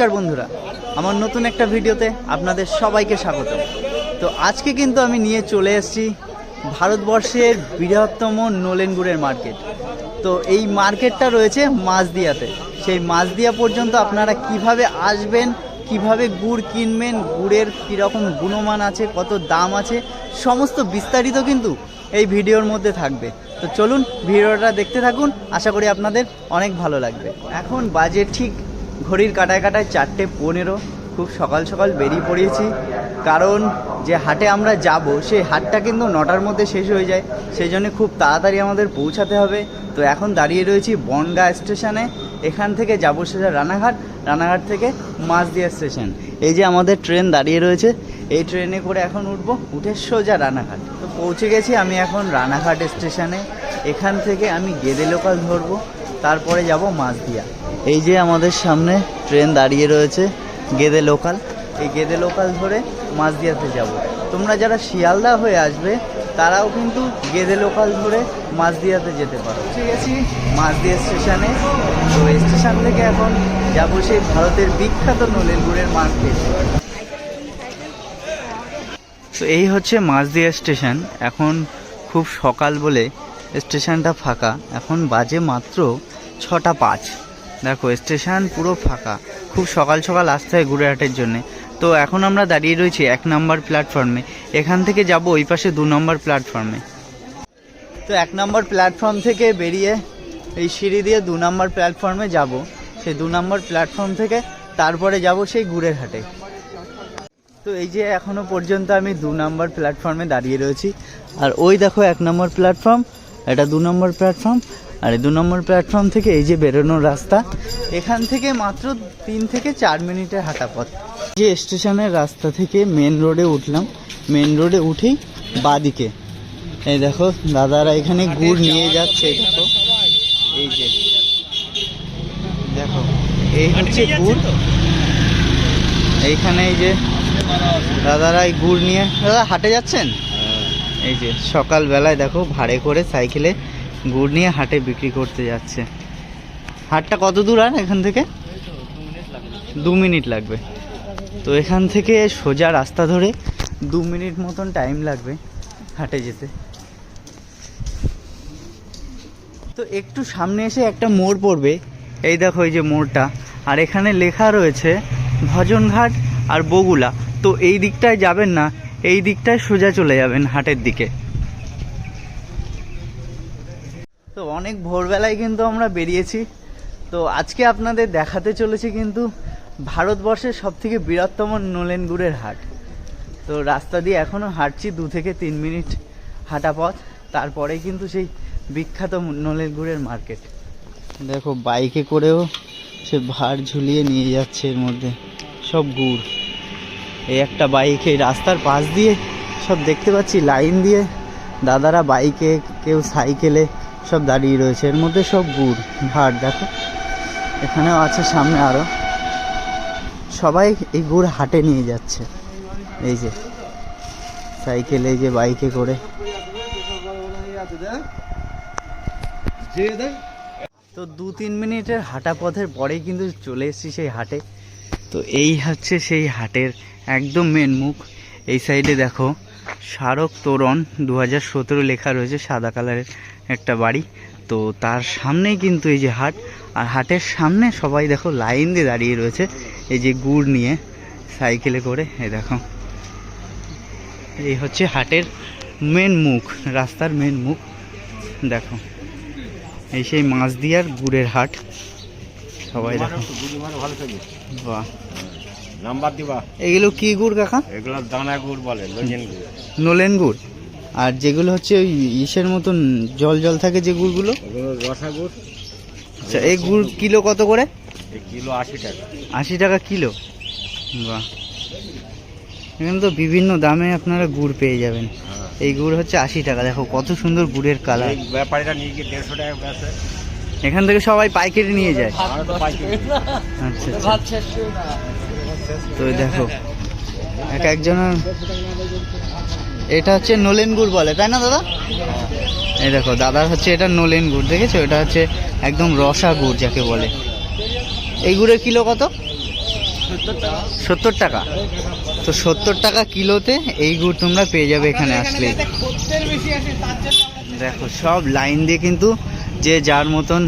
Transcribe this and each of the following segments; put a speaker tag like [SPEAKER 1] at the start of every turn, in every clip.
[SPEAKER 1] নমস্কার বন্ধুরা, আমার নতুন একটা ভিডিওতে আপনাদের সবাইকে স্বাগত। তো আজকে কিন্তু আমি নিয়ে চলে এসেছি ভারতবর্ষের বৃহত্তম নোলেন গুড়ের মার্কেট। তো এই মার্কেটটা রয়েছে মাছদিয়াতে। সেই মাছদিয়া পর্যন্ত আপনারা কীভাবে আসবেন, কীভাবে গুড় কিনবেন, গুড়ের কীরকম গুণমান আছে, কত দাম আছে, সমস্ত বিস্তারিত কিন্তু এই ভিডিওর মধ্যে থাকবে। তো চলুন ভিডিওটা দেখতে থাকুন, আশা করি আপনাদের অনেক ভালো লাগবে। এখন বাজে ঠিক ঘড়ির কাটায় কাটায় চারটে পনেরো। খুব সকাল সকাল বেরিয়ে পড়িয়েছি। কারণ যে হাটে আমরা যাব, সেই হাটটা কিন্তু নটার মধ্যে শেষ হয়ে যায়। সেই জন্য খুব তাড়াতাড়ি আমাদের পৌঁছাতে হবে। তো এখন দাঁড়িয়ে রয়েছি বনগা স্টেশনে। এখান থেকে যাব সোজা রানাঘাট। রানাঘাট থেকে মাছদিয়া স্টেশন। এই যে আমাদের ট্রেন দাঁড়িয়ে রয়েছে। এই ট্রেনে করে এখন উঠবো উঠে সোজা রানাঘাট। তো পৌঁছে গেছি আমি এখন রানাঘাট স্টেশনে। এখান থেকে আমি গেদে লোকাল ধরবো। তারপরে যাব মাছদিয়া। এই যে আমাদের সামনে ট্রেন দাঁড়িয়ে রয়েছে গেদে লোকাল এই গেদে লোকাল ধরে মাছদিয়াতে যাব। তোমরা যারা শিয়ালদা হয়ে আসবে তারাও কিন্তু গেদে লোকাল ধরে মাছদিয়াতে যেতে পারো। ঠিক আছে মাছদিয়া স্টেশনে তো স্টেশন থেকে এখন যাব সেই ভারতের বিখ্যাত নলেন গুড়ের মার্কেট তো এই হচ্ছে মাছদিয়া স্টেশন এখন খুব সকাল বলে স্টেশনটা ফাঁকা। এখন বাজে মাত্র ছটা পাঁচ। দেখো স্টেশন পুরো ফাঁকা। খুব সকাল সকাল আসতে হয় গুড়েহাটের জন্যে। তো এখন আমরা দাঁড়িয়ে রয়েছি এক নম্বর প্ল্যাটফর্মে এখান থেকে যাব ওই পাশে দু নম্বর প্ল্যাটফর্মে তো এক নম্বর প্ল্যাটফর্ম থেকে বেরিয়ে এই সিঁড়ি দিয়ে দু নম্বর প্ল্যাটফর্মে যাব। সেই দু নম্বর প্ল্যাটফর্ম থেকে তারপরে যাব সেই গুড়ের হাটে তো এই যে এখনও পর্যন্ত আমি দু নম্বর প্ল্যাটফর্মে দাঁড়িয়ে রয়েছি। আর ওই দেখো এক নম্বর প্ল্যাটফর্ম এটা দু নম্বর প্ল্যাটফর্ম আর দু নম্বর প্ল্যাটফর্ম থেকে এই যে বেরোনোর রাস্তা এখান থেকে মাত্র তিন থেকে চার মিনিটের হাঁটা পথ যে স্টেশনের রাস্তা থেকে মেন রোডে উঠলাম মেন রোডে উঠেই বাদিকে। এই দেখো দাদারা এখানে গুড় নিয়ে যাচ্ছে দেখো। এই যে দেখো এই হচ্ছে গুড়। এইখানে এই যে দাদারা এই গুড় নিয়ে দাদা হাটে যাচ্ছেন? এই যে সকালবেলায় দেখো ভাড়ে করে সাইকেলে গুড় নিয়ে হাটে বিক্রি করতে যাচ্ছে। হাটটা কত দূর আর এখান থেকে? দু মিনিট লাগবে। তো এখান থেকে সোজা রাস্তা ধরে দু মিনিট মতন টাইম লাগবে হাটে যেতে। তো একটু সামনে এসে একটা মোড় পড়বে। এই দেখো এই যে মোড়টা। আর এখানে লেখা রয়েছে ভজনঘাট আর বগুলা। তো এই দিকটায় যাবেন না, এই দিকটায় সোজা চলে যাবেন হাটের দিকে তো অনেক ভোরবেলায় কিন্তু আমরা বেরিয়েছি। তো আজকে আপনাদের দেখাতে চলেছি কিন্তু ভারতবর্ষের সব থেকে বৃহত্তম নলেন গুড়ের হাট। তো রাস্তা দিয়ে এখনও হাঁটছি দু থেকে তিন মিনিট হাঁটা পথ। তারপরে কিন্তু সেই বিখ্যাত নলেন গুড়ের মার্কেট। দেখো, বাইকে করেও সে ভার ঝুলিয়ে নিয়ে যাচ্ছে এর মধ্যে। সব গুড়। এই একটা বাইক এই রাস্তার পাশ দিয়ে সব দেখতে পাচ্ছি, লাইন দিয়ে। দাদারা বাইকে কেউ সাইকেলে সব দাঁড়িয়ে রয়েছে। এর মধ্যে সব গুড় ভার দেখো। এখানেও আছে সামনে আরও সবাই এই গুড় হাটে নিয়ে যাচ্ছে। এই যে, সাইকেলে, এই যে বাইকে করে। তো দু তিন মিনিটের হাঁটা পথের পরেই কিন্তু চলে এসেছি সেই হাটে। তো এই হচ্ছে সেই হাটের একদম মেন মুখ। এই সাইডে দেখো স্মারক তোরণ দু হাজার সতেরো লেখা রয়েছে সাদা কালারের। একটা বাড়ি। তো তার সামনেই কিন্তু এই যে হাট আর হাটের সামনে সবাই দেখো লাইন দিয়ে দাঁড়িয়ে রয়েছে। এই যে গুড় নিয়ে সাইকেলে করে এই দেখো। এই হচ্ছে হাটের মেন মুখ রাস্তার মেন মুখ। দেখো এই সেই মাছ দিয়ার গুড়ের হাট। সবাই দেখো। বাহ।
[SPEAKER 2] নাম্বার দিবা।
[SPEAKER 1] এগুলো কি গুড় কাকা?
[SPEAKER 2] এগুলো দানা গুড় বলে লজেন গুড়।
[SPEAKER 1] নোলেন গুড়? আর যেগুলো হচ্ছে ওই ইসের মতন জল জল থাকে যে গুড়গুলো?
[SPEAKER 2] রসা গুড়।
[SPEAKER 1] আচ্ছা এই গুড় কিলো কত করে?
[SPEAKER 2] কিলো আশি টাকা।
[SPEAKER 1] আশি টাকা কিলো? বাহ। এখানে তো বিভিন্ন দামে আপনারা গুড় পেয়ে যাবেন।
[SPEAKER 2] হ্যাঁ।
[SPEAKER 1] এই গুড় হচ্ছে আশি টাকা। দেখো কত সুন্দর গুড়ের কালার।
[SPEAKER 2] এই ব্যাপারীরা নিয়ে গিয়ে দেড়শো টাকা বেচে
[SPEAKER 1] এখান থেকে সবাই পাইকারি নিয়ে যায়। আচ্ছা আচ্ছা। তো দেখো এক একজনের এটা হচ্ছে নোলেন গুড় বলে তাই না দাদা? এই দেখো দাদার হচ্ছে এটা নোলেন গুড় দেখেছ? এটা হচ্ছে একদম রসা গুড় যাকে বলে। এই গুড়ের কিলো কত? সত্তর টাকা। তো সত্তর টাকা কিলোতে এই গুড় তোমরা পেয়ে যাবে এখানে আসলে দেখো সব লাইন দিয়ে কিন্তু যে যার মতন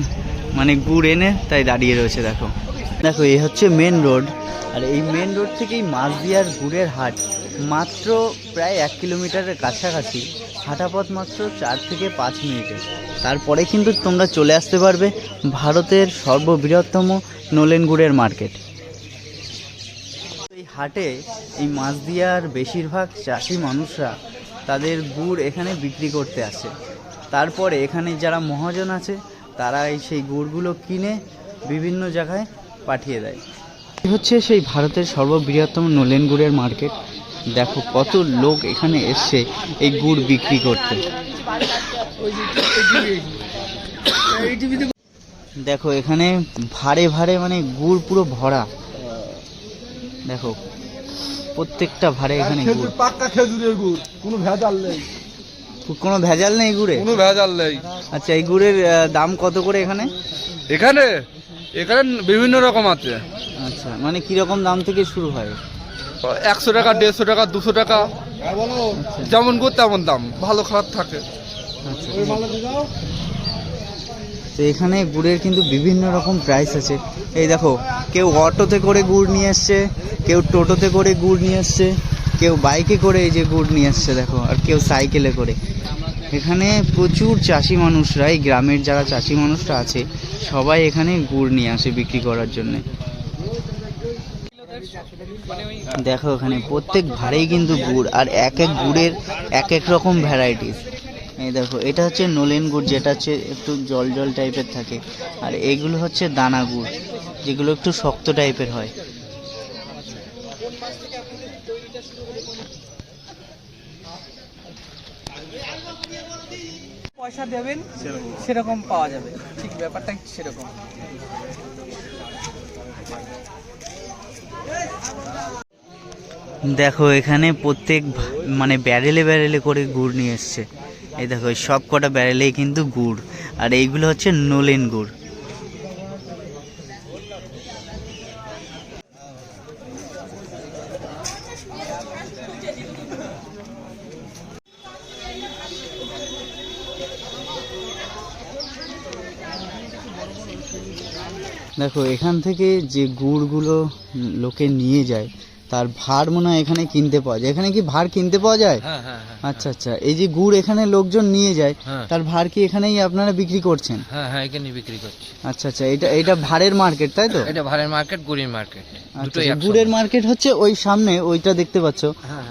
[SPEAKER 1] মানে গুড় এনে তাই দাঁড়িয়ে রয়েছে দেখো। দেখো এই হচ্ছে মেন রোড আর এই মেন রোড থেকেই মাছদিয়ার গুড়ের হাট। মাত্র প্রায় এক কিলোমিটারের কাছাকাছি হাঁটা পথ মাত্র চার থেকে পাঁচ মিনিটে। তারপরে কিন্তু তোমরা চলে আসতে পারবে ভারতের সর্ববৃহত্তম নলেন গুড়ের মার্কেট। এই হাটে এই মাছ মাছদিয়ার বেশিরভাগ চাষি মানুষরা তাদের গুড় এখানে বিক্রি করতে আসে। তারপরে এখানে যারা মহাজন আছে, তারা এই সেই গুড়গুলো কিনে বিভিন্ন জায়গায় পাঠিয়ে দেয়। হচ্ছে সেই ভারতের সর্ববৃহত্তম নলেন গুড়ের মার্কেট। দেখো কত লোক এখানে এসছে এই গুড় বিক্রি করতে। দেখো এখানে ভারে ভারে মানে গুড় পুরো ভরা। দেখো প্রত্যেকটা ভারে এখানে গুড়।
[SPEAKER 3] পাক্কা খেজুরের গুড় কোনো ভেজাল নেই।
[SPEAKER 1] কোনো ভেজাল নেই গুড়ে?
[SPEAKER 3] কোনো ভেজাল নেই।
[SPEAKER 1] আচ্ছা এই গুড়ের দাম কত করে এখানে?
[SPEAKER 3] এখানে এখানে বিভিন্ন রকম আছে।
[SPEAKER 1] আচ্ছা মানে কীরকম দাম থেকে শুরু হয়?
[SPEAKER 3] একশো টাকা, দেড়শো টাকা, দুশো টাকা। যেমন গুড় তেমন দাম। ভালো, খারাপ থাকে।
[SPEAKER 1] তো এখানে গুড়ের কিন্তু বিভিন্ন রকম প্রাইস আছে। এই দেখো, কেউ অটোতে করে গুড় নিয়ে এসছে কেউ টোটোতে করে গুড় নিয়ে আসছে, কেউ বাইকে করে এই যে গুড় নিয়ে এসছে দেখো, আর কেউ সাইকেলে করে। এখানে প্রচুর চাষি মানুষরা, এই গ্রামের যারা চাষি মানুষরা আছে, সবাই এখানে গুড় নিয়ে আসে বিক্রি করার জন্যে। দেখো ওখানে প্রত্যেক ভাড়েই কিন্তু গুড় আর এক এক গুড়ের এক এক রকম ভ্যারাইটিস এই দেখো এটা হচ্ছে নলেন গুড় যেটা হচ্ছে একটু জল জল টাইপের থাকে। আর এগুলো হচ্ছে দানা গুড় যেগুলো একটু শক্ত টাইপের হয়।
[SPEAKER 4] পয়সা দেবেন সেরকম পাওয়া যাবে। ঠিক ব্যাপারটা সেরকম।
[SPEAKER 1] দেখো, এখানে প্রত্যেক মানে ব্যারেলে ব্যারেলে করে গুড় নিয়ে এসছে। এই দেখো সব কটা ব্যারেলেই কিন্তু গুড়। আর এইগুলো হচ্ছে নোলেন গুড়। দেখো এখান থেকে যে গুড়গুলো লোকে নিয়ে যায় তার ভার মনে হয় এখানে কিনতে পাওয়া যায়। এখানে কি ভার কিনতে পাওয়া যায়?
[SPEAKER 2] হ্যাঁ হ্যাঁ হ্যাঁ
[SPEAKER 1] আচ্ছা আচ্ছা। এই যে গুড় এখানে লোকজন নিয়ে যায়। তার ভার কি এখানেই আপনারা বিক্রি করছেন?
[SPEAKER 2] হ্যাঁ হ্যাঁ এখানে বিক্রি করছি।
[SPEAKER 1] আচ্ছা আচ্ছা। এটা এটা ভারের মার্কেট তাই তো?
[SPEAKER 2] এটা ভাড়ের মার্কেট গুড়ির মার্কেট।
[SPEAKER 1] আচ্ছা, আচ্ছা। গুড়ের মার্কেট হচ্ছে ওই সামনে ওইটা দেখতে পাচ্ছ।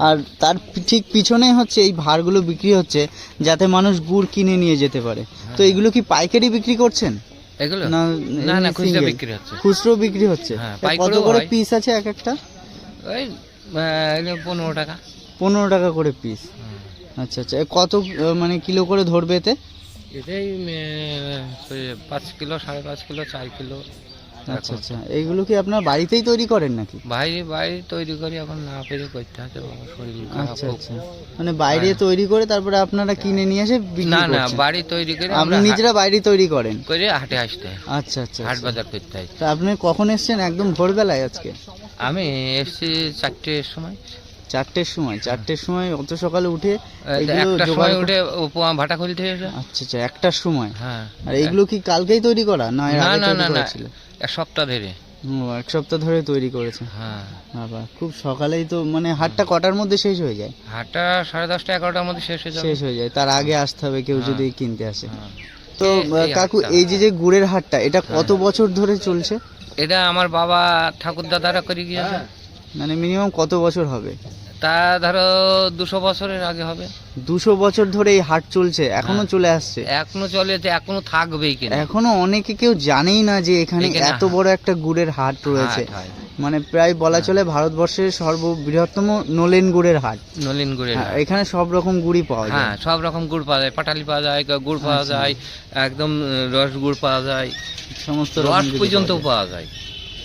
[SPEAKER 1] আর তার ঠিক পিছনে হচ্ছে এই ভারগুলো বিক্রি হচ্ছে যাতে মানুষ গুড় কিনে নিয়ে যেতে পারে। তো এগুলো কি পাইকারি বিক্রি করছেন?
[SPEAKER 2] এগুলো?
[SPEAKER 1] না
[SPEAKER 2] না না খুচরো বিক্রি হচ্ছে।
[SPEAKER 1] খুচরো বিক্রি হচ্ছে।
[SPEAKER 2] হ্যাঁ,
[SPEAKER 1] কত করে পিস আছে এক একটা?
[SPEAKER 2] ওই পনেরো টাকা।
[SPEAKER 1] পনেরো টাকা করে পিস আচ্ছা আচ্ছা কত মানে কিলো করে ধরবে এতে?
[SPEAKER 2] এটাই পাঁচ কিলো সাড়ে পাঁচ কিলো চার কিলো।
[SPEAKER 1] আচ্ছা আচ্ছা। এইগুলো কি আপনার বাড়িতেই তৈরি করেন নাকি?
[SPEAKER 2] বাইরে বাইরে তৈরি করি এখন না পেরে করতে হচ্ছে বাবা, শরীর খারাপ
[SPEAKER 1] আচ্ছা
[SPEAKER 2] খুব।
[SPEAKER 1] আচ্ছা। মানে বাইরে তৈরি করে তারপরে আপনারা কিনে নিয়ে এসে বিক্রি
[SPEAKER 2] না না
[SPEAKER 1] করছেন?
[SPEAKER 2] বাড়ি তৈরি করে
[SPEAKER 1] আপনি
[SPEAKER 2] আমরা
[SPEAKER 1] নিজেরা বাইরে তৈরি করেন?
[SPEAKER 2] হাট- করে হাটে আসতে হয়।
[SPEAKER 1] আচ্ছা আচ্ছা
[SPEAKER 2] হাট
[SPEAKER 1] আচ্ছা।
[SPEAKER 2] বাজার করতে হয়।
[SPEAKER 1] তা আপনি কখন এসেছেন একদম ভোরবেলায় আজকে?
[SPEAKER 2] আমি এসছি চারটের সময়।
[SPEAKER 1] চারটের সময় চারটের সময় অত সকালে উঠে এগুলো জোগাড়
[SPEAKER 2] সময়
[SPEAKER 1] করে-
[SPEAKER 2] উঠে উপমা ভাটা খুলতে এসে।
[SPEAKER 1] আচ্ছা আচ্ছা একটার সময়।
[SPEAKER 2] হ্যাঁ।
[SPEAKER 1] আর এগুলো কি কালকেই তৈরি করা? না এর
[SPEAKER 2] না
[SPEAKER 1] আগে
[SPEAKER 2] না
[SPEAKER 1] তৈরি
[SPEAKER 2] না না। এক সপ্তাহ ধরে।
[SPEAKER 1] এক সপ্তাহ ধরে তৈরি করেছে।
[SPEAKER 2] হ্যাঁ।
[SPEAKER 1] বাবা খুব সকালেই তো মানে হাটটা কটার মধ্যে শেষ হয়ে যায়?
[SPEAKER 2] হাটটা সাড়ে দশটা এগারোটার মধ্যে শেষ হয়ে যাবে।
[SPEAKER 1] শেষ হয়ে যায়। তার আগে আসতে হবে কেউ
[SPEAKER 2] হ্যাঁ।
[SPEAKER 1] যদি কিনতে আসে।
[SPEAKER 2] হ্যাঁ।
[SPEAKER 1] তো কাকু এই যে যে গুড়ের হাটটা এটা কত বছর ধরে চলছে?
[SPEAKER 2] এটা আমার বাবা ঠাকুর দাদারা করে গিয়েছে।
[SPEAKER 1] মানে মিনিমাম কত বছর হবে?
[SPEAKER 2] তা ধরো দুশো বছরের আগে হবে।
[SPEAKER 1] দুশো বছর ধরে এই হাট চলছে এখনও
[SPEAKER 2] হ্যাঁ।
[SPEAKER 1] চলে আসছে।
[SPEAKER 2] এখনও চলে যে এখনও থাকবেই কিনা
[SPEAKER 1] এখনও অনেকে কেউ জানেই না যে এখানে এত বড় একটা গুড়ের হাট রয়েছে। মানে প্রায় বলা চলে ভারতবর্ষের সর্ববৃহত্তম নলেন গুড়ের হাট।
[SPEAKER 2] নলেন গুড়ের
[SPEAKER 1] হ্যাঁ,
[SPEAKER 2] হাট।
[SPEAKER 1] এখানে সব রকম গুড়ই পাওয়া যায়।
[SPEAKER 2] হ্যাঁ সব রকম গুড় পাওয়া যায়। পাটালি পাওয়া যায় গুড় পাওয়া
[SPEAKER 1] আচ্ছা।
[SPEAKER 2] যায় একদম রস গুড় পাওয়া যায়।
[SPEAKER 1] সমস্ত
[SPEAKER 2] রস পর্যন্ত
[SPEAKER 1] পাওয়া
[SPEAKER 2] যায়।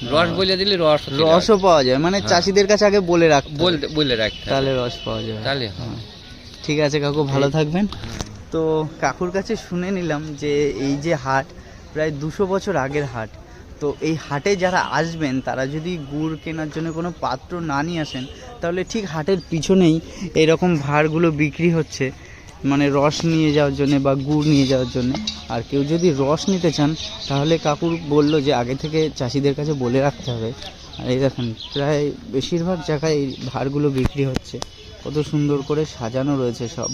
[SPEAKER 2] রস বলে দিলে রস
[SPEAKER 1] রসও পাওয়া যায়। মানে
[SPEAKER 2] হ্যাঁ।
[SPEAKER 1] চাষিদের কাছে আগে বলে রাখ।
[SPEAKER 2] বলতে বলে রাখ
[SPEAKER 1] তাহলে রস পাওয়া যায়
[SPEAKER 2] তাহলে
[SPEAKER 1] হ্যাঁ। ঠিক আছে কাকু ভালো থাকবেন। তো কাকুর কাছে শুনে নিলাম যে এই যে হাট প্রায় দুশো বছর আগের হাট। তো এই হাটে যারা আসবেন তারা যদি গুড় কেনার জন্য কোনো পাত্র না নিয়ে আসেন তাহলে ঠিক হাটের পিছনেই এরকম ভাড়গুলো বিক্রি হচ্ছে। মানে রস নিয়ে যাওয়ার জন্য বা গুড় নিয়ে যাওয়ার জন্য। আর কেউ যদি রস নিতে চান, তাহলে কাকুর বলল যে আগে থেকে চাষিদের কাছে বলে রাখতে হবে। আর এই দেখেন, প্রায় বেশিরভাগ জায়গায় এই ভাঁড়গুলো বিক্রি হচ্ছে। কত সুন্দর করে সাজানো রয়েছে সব।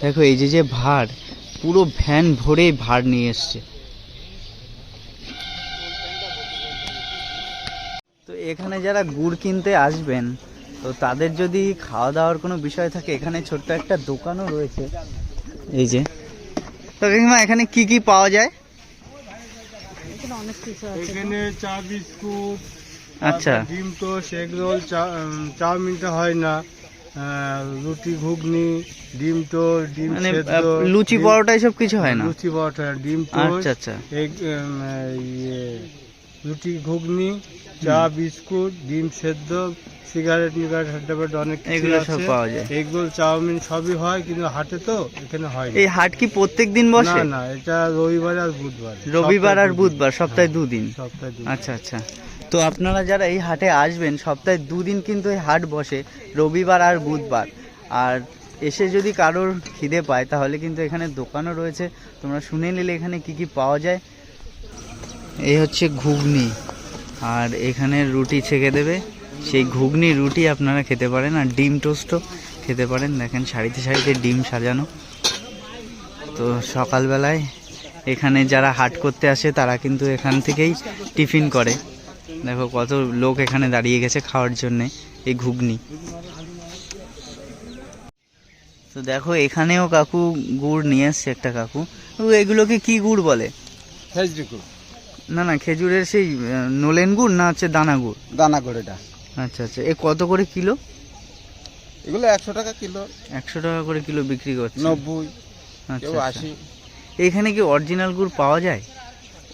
[SPEAKER 1] দেখো, এই যে যে ভাড় পুরো ভ্যান ভরে ভাড় নিয়ে এসছে। তো এখানে যারা গুড় কিনতে আসবেন তো তাদের যদি খাওয়া দাওয়ার কোনো বিষয় থাকে এখানে ছোট্ট একটা দোকানও রয়েছে। এই যে। তো কাকিমা এখানে কি কি পাওয়া যায়?
[SPEAKER 5] এখানে চা বিস্কুট
[SPEAKER 1] আচ্ছা।
[SPEAKER 5] ডিম টোস্ট এগ রোল চা- চাউমিনটা হয় না। রুটি ঘুগনি ডিম টোস্ট ডিম
[SPEAKER 1] মানে লুচি পরোটা এসব কিছু হয় না?
[SPEAKER 5] লুচি পরোটা ডিম
[SPEAKER 1] আচ্ছা আচ্ছা।
[SPEAKER 5] এগ ইয়ে, রুটি ঘুগনি চা বিস্কুট ডিম সেদ্ধ সিগারেট মিগারেট হাড্ডাবাড অনেক
[SPEAKER 1] এগুলো সব পাওয়া যায়।
[SPEAKER 5] এগ রোল চাউমিন সবই হয় কিন্তু হাটে তো এখানে হয়
[SPEAKER 1] এই হাট কি প্রত্যেক দিন বসে?
[SPEAKER 5] না এটা রবিবার আর বুধবার।
[SPEAKER 1] রবিবার আর বুধবার সপ্তাহে দুদিন?
[SPEAKER 5] সপ্তাহে
[SPEAKER 1] আচ্ছা আচ্ছা। তো আপনারা যারা এই হাটে আসবেন সপ্তাহে দুদিন কিন্তু এই হাট বসে রবিবার আর বুধবার। আর এসে যদি কারোর খিদে পায় তাহলে কিন্তু এখানে দোকানও রয়েছে। তোমরা শুনে নিলে এখানে কি কি পাওয়া যায়। এই হচ্ছে ঘুগনি। আর এখানে রুটি ছেঁকে দেবে। সেই ঘুগনি, রুটি আপনারা খেতে পারেন আর ডিম টোস্টও খেতে পারেন। দেখেন সারিতে সারিতে ডিম সাজানো। তো সকালবেলায় এখানে যারা হাট করতে আসে, তারা কিন্তু এখান থেকেই টিফিন করে। দেখো কত লোক এখানে দাঁড়িয়ে গেছে খাওয়ার জন্যে এই ঘুগনি। তো দেখো এখানেও কাকু গুড় নিয়ে এসছে একটা কাকু। এগুলোকে কি গুড় বলে? না না খেজুরের সেই নলেন গুড় না হচ্ছে দানা গুড়?
[SPEAKER 3] দানা করে এটা।
[SPEAKER 1] আচ্ছা আচ্ছা এ কত করে কিলো?
[SPEAKER 3] এগুলো একশো টাকা কিলো।
[SPEAKER 1] একশো টাকা করে কিলো বিক্রি করছে।
[SPEAKER 3] নব্বই
[SPEAKER 1] আচ্ছা আচ্ছা।
[SPEAKER 3] আশি।
[SPEAKER 1] এখানে কি অরিজিনাল গুড় পাওয়া যায়?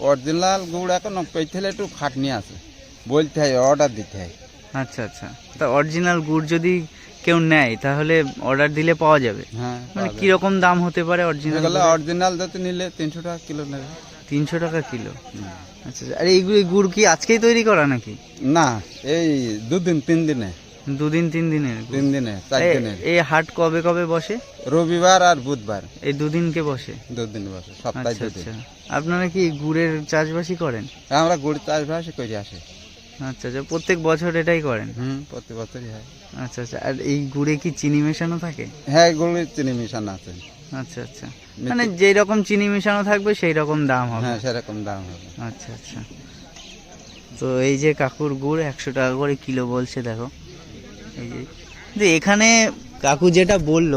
[SPEAKER 3] অরিজিনাল গুড় এখন পেতে একটু খাটনি আছে। বলতে হয় অর্ডার দিতে হয়।
[SPEAKER 1] আচ্ছা আচ্ছা। তা অরিজিনাল গুড় যদি কেউ নেয় তাহলে অর্ডার দিলে পাওয়া যাবে?
[SPEAKER 3] হ্যাঁ
[SPEAKER 1] মানে কীরকম দাম হতে পারে অরিজিনাল
[SPEAKER 3] অরিজিনাল যাতে নিলে তিনশো টাকা কিলো নেবে।
[SPEAKER 1] তিনশো টাকা কিলো। আচ্ছা। আর এইগুলো এই গুড় কি আজকেই তৈরি করা নাকি?
[SPEAKER 3] না এই দুদিন তিন দিনে।
[SPEAKER 1] দুদিন তিন দিনের
[SPEAKER 3] তিন দিনে চার দিনের।
[SPEAKER 1] এই হাট কবে কবে বসে?
[SPEAKER 3] রবিবার আর বুধবার।
[SPEAKER 1] এই দুদিনকে বসে?
[SPEAKER 3] দুদিন বসে সপ্তাহে
[SPEAKER 1] আচ্ছা আচ্ছা। আপনারা কি গুড়ের চাষবাসই করেন?
[SPEAKER 3] আমরা গুড় চাষবাস করে আসি।
[SPEAKER 1] আচ্ছা আচ্ছা প্রত্যেক বছর এটাই করেন?
[SPEAKER 3] হুম প্রতি বছরই হয়।
[SPEAKER 1] আচ্ছা আচ্ছা আর এই গুড়ে কি চিনি মেশানো থাকে?
[SPEAKER 3] হ্যাঁ গুড় চিনি মেশানো আছে।
[SPEAKER 1] আচ্ছা আচ্ছা। মানে যেই রকম চিনি মেশানো থাকবে সেই রকম দাম হবে।
[SPEAKER 3] হ্যাঁ সেরকম দাম হবে।
[SPEAKER 1] আচ্ছা আচ্ছা। তো এই যে কাকুর গুড় একশো টাকা করে কিলো বলছে দেখো। এই যে যে এখানে কাকু যেটা বলল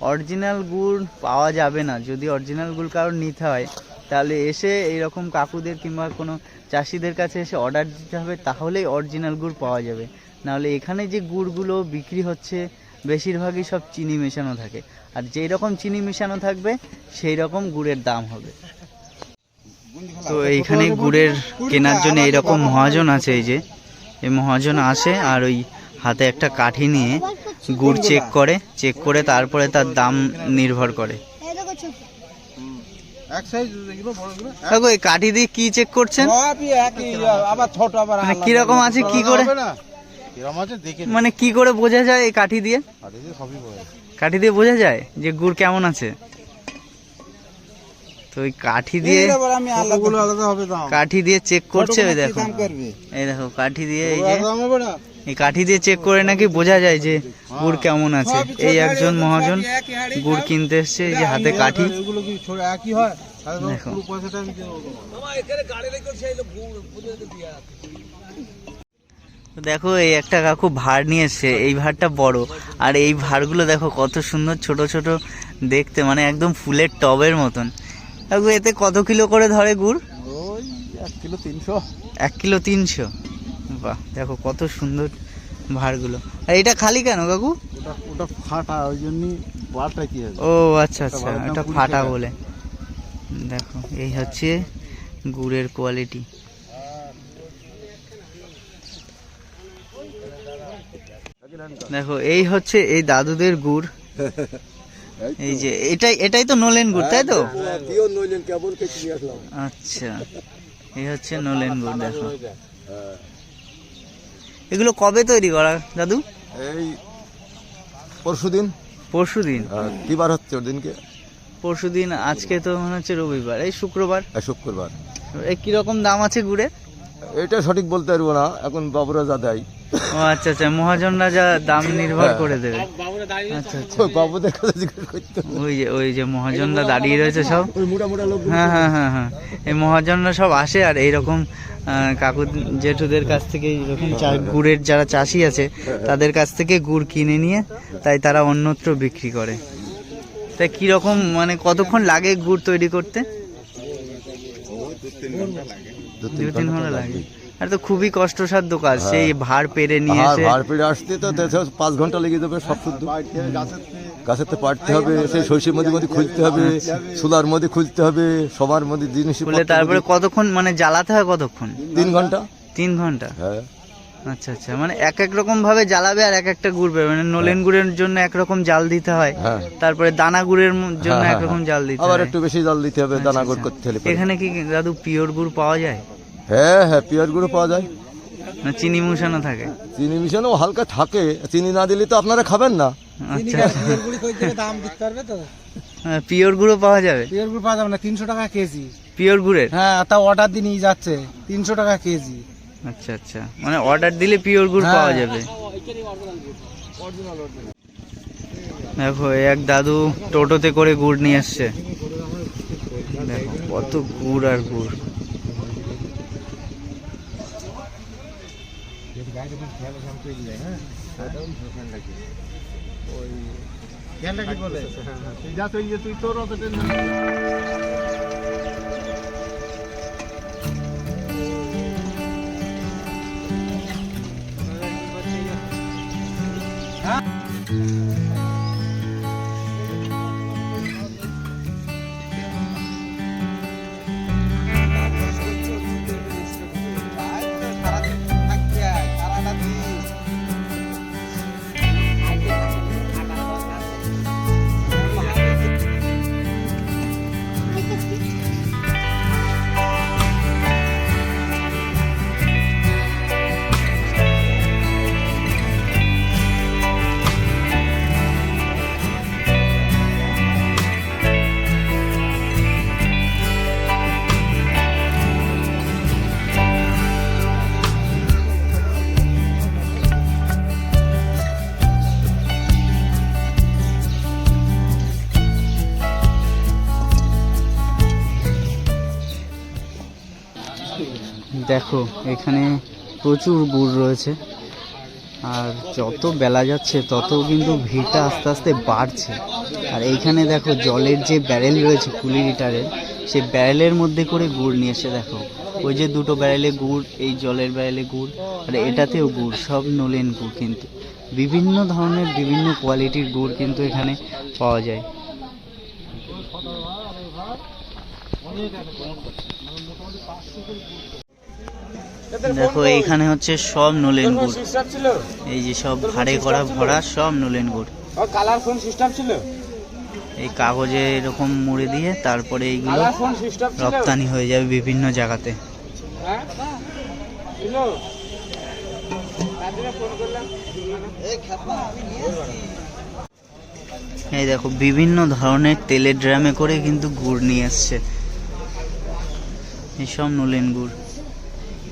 [SPEAKER 1] অরিজিনাল গুড় পাওয়া যাবে না। যদি অরিজিনাল গুড় কারোর নিতে হয় তাহলে এসে এইরকম কাকুদের কিংবা কোনো চাষিদের কাছে এসে অর্ডার দিতে হবে তাহলেই অরিজিনাল গুড় পাওয়া যাবে। নাহলে এখানে যে গুড়গুলো বিক্রি হচ্ছে বেশিরভাগই সব চিনি মেশানো থাকে। আর যেই রকম চিনি মেশানো থাকবে সেই রকম গুড়ের দাম হবে। তো এইখানে গুড়ের কেনার জন্য এইরকম মহাজন আছে এই যে। এই মহাজন আসে আর ওই হাতে একটা কাঠি নিয়ে গুড় চেক করে চেক করে তারপরে তার দাম নির্ভর করে। কাঠি দিয়ে কি চেক করছেন? মানে কীরকম আছে কি করে?
[SPEAKER 3] কীরকম আছে দেখে
[SPEAKER 1] মানে কি করে বোঝা যায় এই কাঠি দিয়ে?
[SPEAKER 3] সবই
[SPEAKER 1] কাঠি দিয়ে বোঝা যায় যে গুড় কেমন আছে? তো ওই কাঠি দিয়ে
[SPEAKER 3] আমি আলাদা আলাদা হবে দাম?
[SPEAKER 1] কাঠি দিয়ে চেক করছে ওই দেখো। এই দেখো কাঠি দিয়ে এই যে এই কাঠি দিয়ে চেক করে নাকি বোঝা যায় যে গুড় কেমন আছে। এই একজন মহাজন গুড় কিনতে এসছে এই যে হাতে কাঠি।
[SPEAKER 3] হয়?
[SPEAKER 1] দেখো।
[SPEAKER 3] পুরো পয়সাটা আমি দেবো
[SPEAKER 1] তো দেখো এই একটা কাকু ভাড় নিয়ে এসছে এই ভাড়টা বড়। আর এই ভাড়গুলো দেখো কত সুন্দর ছোট ছোট দেখতে মানে একদম ফুলের টবের মতন। কাকু এতে কত কিলো করে ধরে গুড়?
[SPEAKER 3] ওই এক কিলো তিনশো।
[SPEAKER 1] এক কিলো তিনশো? বাহ দেখো কত সুন্দর ভাড়গুলো। আর এটা খালি কেন কাকু?
[SPEAKER 3] ওটা ওটা ফাটা ওই জন্যই বারটা কি
[SPEAKER 1] ও আচ্ছা আচ্ছা এটা ফাটা বলে। দেখো এই হচ্ছে গুড়ের কোয়ালিটি দেখো এই হচ্ছে এই দাদুদের গুড়। এই যে এটাই এটাই তো নলেন গুড় তাই তো?
[SPEAKER 6] কিনে আসলাম।
[SPEAKER 1] আচ্ছা এই হচ্ছে নলেন গুড় দেখো। এগুলো কবে তৈরি করা দাদু?
[SPEAKER 6] এই পরশুদিন।
[SPEAKER 1] পরশুদিন?
[SPEAKER 6] কি বার হচ্ছে ওর দিনকে?
[SPEAKER 1] পরশুদিন আজকে তো মনে হচ্ছে রবিবার এই শুক্রবার।
[SPEAKER 6] শুক্রবার।
[SPEAKER 1] এই কীরকম দাম আছে গুড়ে
[SPEAKER 6] এটা সঠিক বলতে পারব না এখন বাবুরা যা দেয়।
[SPEAKER 1] ও আচ্ছা আচ্ছা মহাজনরা যা দাম নির্ভর
[SPEAKER 6] হ্যাঁ।
[SPEAKER 1] করে দেবে। আচ্ছা আচ্ছা।
[SPEAKER 6] ওই বাবুদের কাছে জিজ্ঞেস করতে হবে।
[SPEAKER 1] ওই যে ওই যে মহাজনরা দাঁড়িয়ে রয়েছে সব।
[SPEAKER 6] ওই মোটা মোটা লোক
[SPEAKER 1] হ্যাঁ হ্যাঁ হ্যাঁ হ্যাঁ। এই মহাজনরা সব আসে আর এইরকম আহ, কাকু জেঠুদের কাছ থেকে চা- গুড়ের যারা চাষি আছে তাদের কাছ থেকে গুড় কিনে নিয়ে তাই তারা অন্যত্র বিক্রি করে। তাই কীরকম মানে কতক্ষণ লাগে গুড় তৈরি করতে?
[SPEAKER 6] দু
[SPEAKER 1] তিন ঘণ্টা লাগে। আর তো খুবই কষ্টসাধ্য কাজ সেই ভার পেরে নিয়ে এসে
[SPEAKER 6] ভাড় পেরে আসতে তো পাঁচ ঘণ্টা লেগে যাবে সব শুদ্ধ। গাছের তো পাড়তে হবে সেই মধ্যে মধ্যে খুলতে হবে চুলার মধ্যে খুলতে হবে সবার মধ্যে জিনিস
[SPEAKER 1] তারপরে কতক্ষণ মানে জ্বালাতে হয় কতক্ষণ?
[SPEAKER 6] তিন ঘণ্টা।
[SPEAKER 1] তিন ঘণ্টা?
[SPEAKER 6] হ্যাঁ।
[SPEAKER 1] আচ্ছা আচ্ছা। মানে এক এক রকম ভাবে জ্বালাবে আর এক একটা গুড় বেরোবে মানে নলেন গুড়ের জন্য একরকম জাল দিতে হয়
[SPEAKER 6] হ্যাঁ।
[SPEAKER 1] তারপরে দানা গুড়ের জন্য
[SPEAKER 6] হ্যাঁ, হ্যাঁ,
[SPEAKER 1] একরকম জাল দিতে
[SPEAKER 6] আবার একটু বেশি জল দিতে হবে দানা গোড়
[SPEAKER 1] আচ্ছা।
[SPEAKER 6] করতে হলে
[SPEAKER 1] এখানে কি দাদু পিওর গুড় পাওয়া যায়?
[SPEAKER 6] হ্যাঁ হ্যাঁ পিওর গুঁড়ো পাওয়া যায়।
[SPEAKER 1] না চিনি মিশানো থাকে?
[SPEAKER 6] চিনি মিশানো হালকা থাকে। চিনি না দিলে তো আপনারা খাবেন না।
[SPEAKER 1] আচ্ছা।
[SPEAKER 4] গুড়ি কই থেকে দাম দিতে পারবে তো?
[SPEAKER 1] পিওর গুঁড়ো পাওয়া যাবে?
[SPEAKER 4] পিওর গুড় পাওয়া যাবে না তিনশো টাকা কেজি।
[SPEAKER 1] পিওর গুড়ের?
[SPEAKER 4] হ্যাঁ তা অর্ডার দিয়ে নিয়ে যাচ্ছে তিনশো টাকা কেজি।
[SPEAKER 1] আচ্ছা আচ্ছা। মানে অর্ডার দিলে পিওর গুড়
[SPEAKER 4] হ্যাঁ।
[SPEAKER 1] পাওয়া যাবে। দেখো এক দাদু টোটোতে করে গুড় নিয়ে আসছে। দেখো কত গুড় আর গুড়। な。দেখো, এখানে প্রচুর গুড় রয়েছে। আর যত বেলা যাচ্ছে, তত কিন্তু ভিড়টা আস্তে আস্তে বাড়ছে। আর এইখানে দেখো, জলের যে ব্যারেল রয়েছে কুড়ি লিটারের সেই ব্যারেলের মধ্যে করে গুড় নিয়ে এসে দেখো। ওই যে দুটো ব্যারেলে গুড়, এই জলের ব্যারেলে গুড়, আর এটাতেও গুড়, সব নলেন গুড় কিন্তু। বিভিন্ন ধরনের বিভিন্ন কোয়ালিটির গুড় কিন্তু এখানে পাওয়া যায়। দেখো এইখানে হচ্ছে সব নলেন গুড়। এই যে সব ভাড়ে করা ভরা সব নলেন গুড়।
[SPEAKER 4] কালার ফোন সিস্টেম ছিল?
[SPEAKER 1] এই কাগজে এরকম মুড়ে দিয়ে তারপরে এইগুলো রপ্তানি হয়ে যাবে বিভিন্ন জায়গাতে।
[SPEAKER 4] হ্যাঁ?
[SPEAKER 1] এই দেখো বিভিন্ন ধরনের তেলের ড্রামে করে কিন্তু গুড় নিয়ে আসছে। এইসব নলেন গুড়।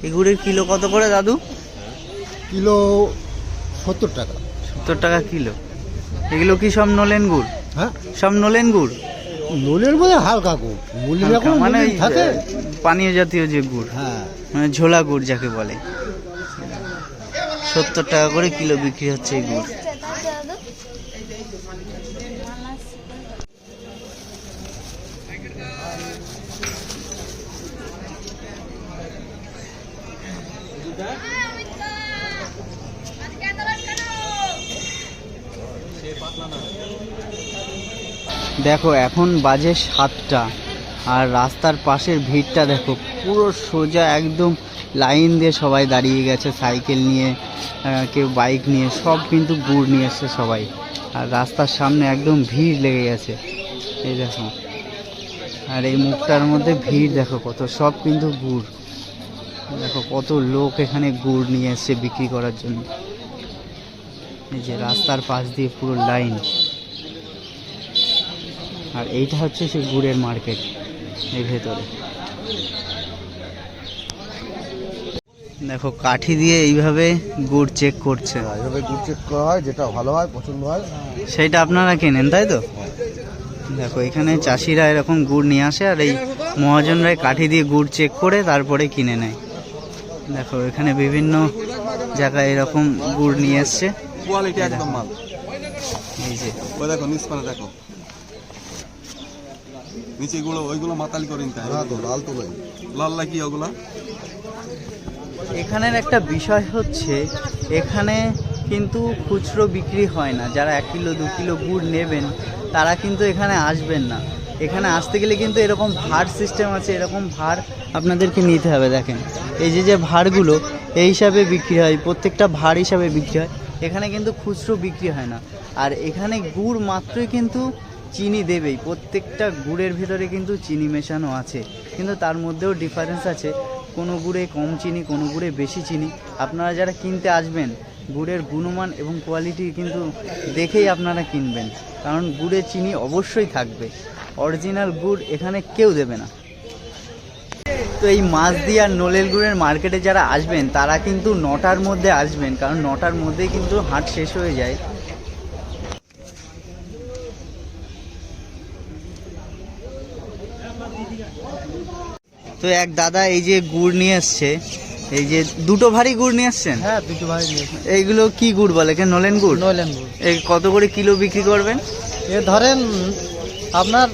[SPEAKER 1] এই গুড়ের কিলো কত করে দাদু?
[SPEAKER 6] কিলো সত্তর টাকা।
[SPEAKER 1] সত্তর টাকা কিলো। এগুলো কি সব নলেন গুড়?
[SPEAKER 6] হ্যাঁ।
[SPEAKER 1] সব নলেন গুড়?
[SPEAKER 6] নলের মধ্যে হালকা গুড়।
[SPEAKER 1] মানে আহ, পানীয় জাতীয় যে গুড়
[SPEAKER 6] হ্যাঁ।
[SPEAKER 1] মানে ঝোলা গুড় যাকে বলে। সত্তর টাকা করে কিলো বিক্রি হচ্ছে এই গুড়। দেখো, এখন বাজে সাতটা আর রাস্তার পাশের ভিড়টা দেখো, পুরো সোজা একদম লাইন দিয়ে সবাই দাঁড়িয়ে গেছে, সাইকেল নিয়ে কেউ বাইক নিয়ে, সব কিন্তু গুড় নিয়ে এসছে সবাই। আর রাস্তার সামনে একদম ভিড় লেগে গেছে। এই দেখো, আর এই মুখটার মধ্যে ভিড় দেখো কত, সব কিন্তু গুড়। দেখো কত লোক এখানে গুড় নিয়ে এসছে বিক্রি করার জন্য। এই যে রাস্তার পাশ দিয়ে পুরো লাইন। আর এইটা হচ্ছে সেই গুড়ের মার্কেট এই ভেতরে। দেখো কাঠি দিয়ে এইভাবে গুড় চেক করছে।
[SPEAKER 6] এইভাবে গুড় চেক করা হয় যেটা ভালো হয় পছন্দ হয়।
[SPEAKER 1] সেইটা আপনারা কেনেন তাই তো? দেখো এখানে চাষিরা এরকম গুড় নিয়ে আসে আর এই মহাজনরাই কাঠি দিয়ে গুড় চেক করে তারপরে কিনে নেয়। দেখো এখানে বিভিন্ন জায়গায় এরকম গুড় নিয়ে এসছে।
[SPEAKER 3] কোয়ালিটি একদম মাল
[SPEAKER 1] এই যে
[SPEAKER 3] দেখো নিচ পানে দেখো। নিচে গুলো ওইগুলো মাতালি করে নিতে হয়
[SPEAKER 6] লাল তো নয়
[SPEAKER 3] লাল লাকি ওগুলা?
[SPEAKER 1] এখানের একটা বিষয় হচ্ছে এখানে কিন্তু খুচরো বিক্রি হয় না। যারা এক কিলো দু কিলো গুড় নেবেন তারা কিন্তু এখানে আসবেন না। এখানে আসতে গেলে কিন্তু এরকম ভাড় সিস্টেম আছে এরকম ভাড় আপনাদেরকে নিতে হবে দেখেন। এই যে যে ভাড়গুলো এই হিসাবে বিক্রি হয় প্রত্যেকটা ভাড় হিসাবে বিক্রি হয়। এখানে কিন্তু খুচরো বিক্রি হয় না। আর এখানে গুড় মাত্রই কিন্তু চিনি দেবেই। প্রত্যেকটা গুড়ের ভিতরে কিন্তু চিনি মেশানো আছে। কিন্তু তার মধ্যেও ডিফারেন্স আছে। কোনো গুড়ে কম চিনি, কোনো গুড়ে বেশি চিনি। আপনারা যারা কিনতে আসবেন, গুড়ের গুণমান এবং কোয়ালিটি কিন্তু দেখেই আপনারা কিনবেন। কারণ গুড়ে চিনি অবশ্যই থাকবে। অরিজিনাল গুড় এখানে কেউ দেবে না। তো এই মাছদিয়া নোলেল গুড়ের মার্কেটে যারা আসবেন, তারা কিন্তু নটার মধ্যে আসবেন। কারণ নটার মধ্যেই কিন্তু হাট শেষ হয়ে যায়। তো এক দাদা এই যে গুড় নিয়ে এসছে এই যে দুটো ভারী গুড় নিয়ে এসছেন
[SPEAKER 4] হ্যাঁ দুটো ভারী নিয়ে
[SPEAKER 1] এইগুলো কি গুড় বলে? কে নলেন গুড়?
[SPEAKER 4] নলেন গুড়।
[SPEAKER 1] এই কত করে কিলো বিক্রি করবেন?
[SPEAKER 4] এ ধরেন আপনার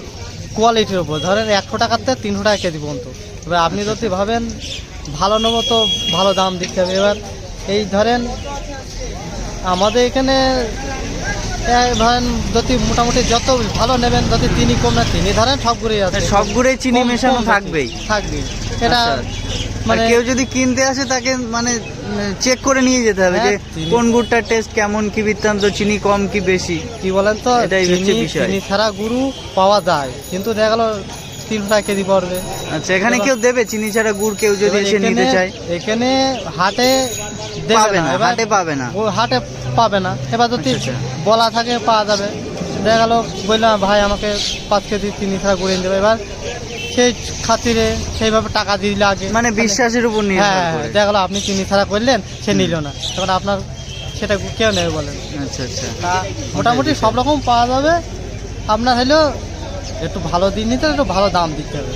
[SPEAKER 4] কোয়ালিটির উপর। ধরেন একশো টাকার থেকে তিনশো টাকা কেজি পর্যন্ত। এবার আপনি যদি ভাবেন ভালো নেব তো ভালো দাম দিতে হবে। এবার এই ধরেন আমাদের এখানে ধরেন যদি মোটামুটি যত ভালো নেবেন যদি চিনি কম না চিনি ধরেন সব ঘুরে আছে
[SPEAKER 1] সব গুড়ে চিনি মেশানো থাকবেই
[SPEAKER 4] থাকবেই এটা
[SPEAKER 1] আচ্ছা।
[SPEAKER 4] মানে
[SPEAKER 1] মানে কেউ যদি কিনতে আসে তাকে মানে চেক করে নিয়ে যেতে হবে যে
[SPEAKER 4] হ্যাঁ,
[SPEAKER 1] কোন গুড়টার টেস্ট কেমন কি বৃত্তান্ত চিনি কম কি বেশি।
[SPEAKER 4] কি বলেন তো?
[SPEAKER 1] এটাই হচ্ছে বিষয়।
[SPEAKER 4] চিনি ছাড়া গুরু পাওয়া যায়। কিন্তু দেখা গেল তিনশো টাকা কেজি পড়বে।
[SPEAKER 1] আচ্ছা এখানে কেউ দেবে? চিনি ছাড়া গুড় কেউ যদি এসে নিতে চায়।
[SPEAKER 4] এখানে হাটে
[SPEAKER 1] পাবে না। হাটে পাবে না।
[SPEAKER 4] ও হাটে পাবে না। এবার যদি
[SPEAKER 1] আচ্ছা, আচ্ছা।
[SPEAKER 4] বলা থাকে পাওয়া যাবে। দেখা গেল বললাম ভাই আমাকে পাঁচ কেজি চিনি ছাড়া করে দেবে। এবার সেই খাতিরে সেইভাবে টাকা দিয়ে দিলে আগে।
[SPEAKER 1] মানে বিশ্বাসের উপর নির্ভর
[SPEAKER 4] হ্যাঁ দেখা গেলো আপনি চিনি ছাড়া করলেন সে নিল না। তখন আপনার সেটা কেউ নেবে বলেন
[SPEAKER 1] আচ্ছা আচ্ছা।
[SPEAKER 4] মোটামুটি সব রকম পাওয়া যাবে। আপনার হলো একটু ভালো দিন নিতে একটু ভালো দাম দিতে হবে।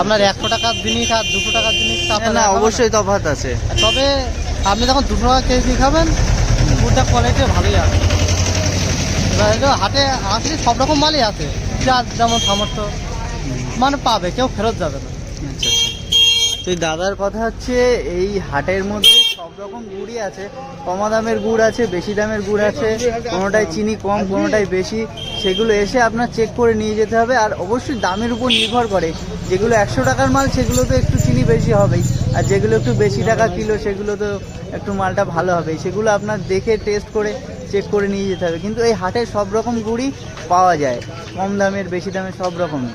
[SPEAKER 4] আপনার একশো টাকার জিনিস আর দুশো টাকার জিনিস
[SPEAKER 1] না। অবশ্যই তফাৎ আছে।
[SPEAKER 4] তবে আপনি যখন দুশো টাকা কেজি খাবেন গুড়টা কোয়ালিটি ভালোই আছে। হাটে আসলে সব রকম মালই আছে। যার যেমন সামর্থ্য মানে পাবে, কেউ ফেরত যাবে না।
[SPEAKER 1] আচ্ছা আচ্ছা। তো দাদার কথা হচ্ছে, এই হাটের মধ্যে সব রকম গুড়ই আছে। কমা দামের গুড় আছে, বেশি দামের গুড় আছে কোনোটায় চিনি কম কোনোটায় বেশি। সেগুলো এসে আপনার চেক করে নিয়ে যেতে হবে আর অবশ্যই দামের উপর নির্ভর করে। যেগুলো একশো টাকার মাল, সেগুলো তো একটু চিনি বেশি হবেই। আর যেগুলো একটু বেশি টাকা কিলো, সেগুলো তো একটু মালটা ভালো হবে। সেগুলো আপনার দেখে টেস্ট করে চেক করে নিয়ে যেতে হবে। কিন্তু এই হাটে সব রকম গুড়ই পাওয়া যায়। কম দামের, বেশি দামের সব রকমই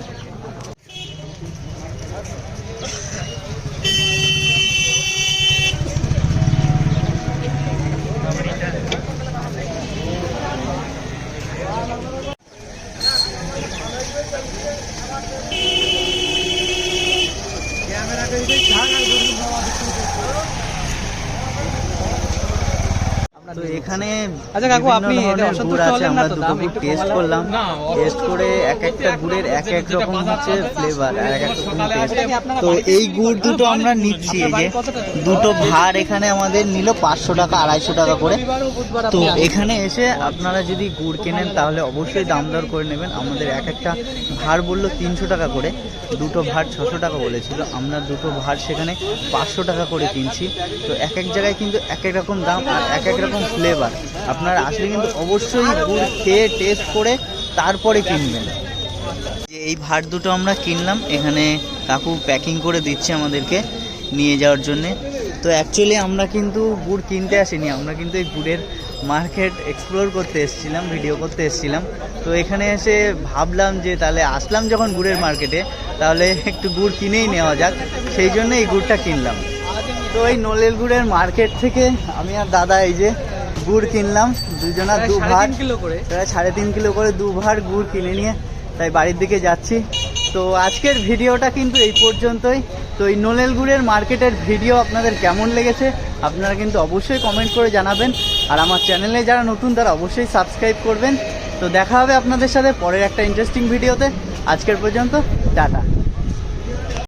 [SPEAKER 1] তো এখানে
[SPEAKER 4] আচ্ছা কাকু, আপনি অসন্তুষ্ট
[SPEAKER 1] আছে
[SPEAKER 4] হলেন না
[SPEAKER 1] আমরা
[SPEAKER 4] তো? দাম একটু
[SPEAKER 1] টেস্ট করলাম। টেস্ট করে এক একটা গুড়ের এক এক রকম হচ্ছে ফ্লেভার আর এক এক রকম টেস্ট তো এই গুড় দুটো আমরা নিচ্ছি এই যে দুটো ভার এখানে আমাদের নিল পাঁচশো টাকা আড়াইশো টাকা করে। তো এখানে এসে আপনারা যদি গুড় কেনেন তাহলে অবশ্যই দাম দর করে নেবেন। আমাদের এক একটা ভার বলল তিনশো টাকা করে দুটো ভার ছশো টাকা বলেছিল। আমরা দুটো ভার সেখানে পাঁচশো টাকা করে কিনছি। তো এক এক জায়গায় কিন্তু এক এক রকম দাম আর এক এক রকম ফ্লেভার আপনারা আসলে কিন্তু অবশ্যই গুড় খেয়ে টেস্ট করে তারপরে কিনবেন। যে এই ভার দুটো আমরা কিনলাম, এখানে কাকু প্যাকিং করে দিচ্ছে আমাদেরকে নিয়ে যাওয়ার জন্যে। তো অ্যাকচুয়ালি আমরা কিন্তু গুড় কিনতে আসিনি, আমরা কিন্তু এই গুড়ের মার্কেট এক্সপ্লোর করতে এসেছিলাম ভিডিও করতে এসেছিলাম। তো এখানে এসে ভাবলাম যে তাহলে আসলাম যখন গুড়ের মার্কেটে তাহলে একটু গুড় কিনেই নেওয়া যাক। সেই জন্য এই গুড়টা কিনলাম। তো এই নলেল গুড়ের মার্কেট থেকে আমি আর দাদা এই যে গুড় কিনলাম দুজনা দু ভাগ
[SPEAKER 4] কিলো করে।
[SPEAKER 1] প্রায় সাড়ে তিন কিলো করে দু ভার গুড় কিনে নিয়ে তাই বাড়ির দিকে যাচ্ছি। তো আজকের ভিডিওটা কিন্তু এই পর্যন্তই। তো এই নলেল গুড়ের মার্কেটের ভিডিও আপনাদের কেমন লেগেছে আপনারা কিন্তু অবশ্যই কমেন্ট করে জানাবেন। আর আমার চ্যানেলে যারা নতুন তারা অবশ্যই সাবস্ক্রাইব করবেন। তো দেখা হবে আপনাদের সাথে পরের একটা ইন্টারেস্টিং ভিডিওতে। আজকের পর্যন্ত টাটা।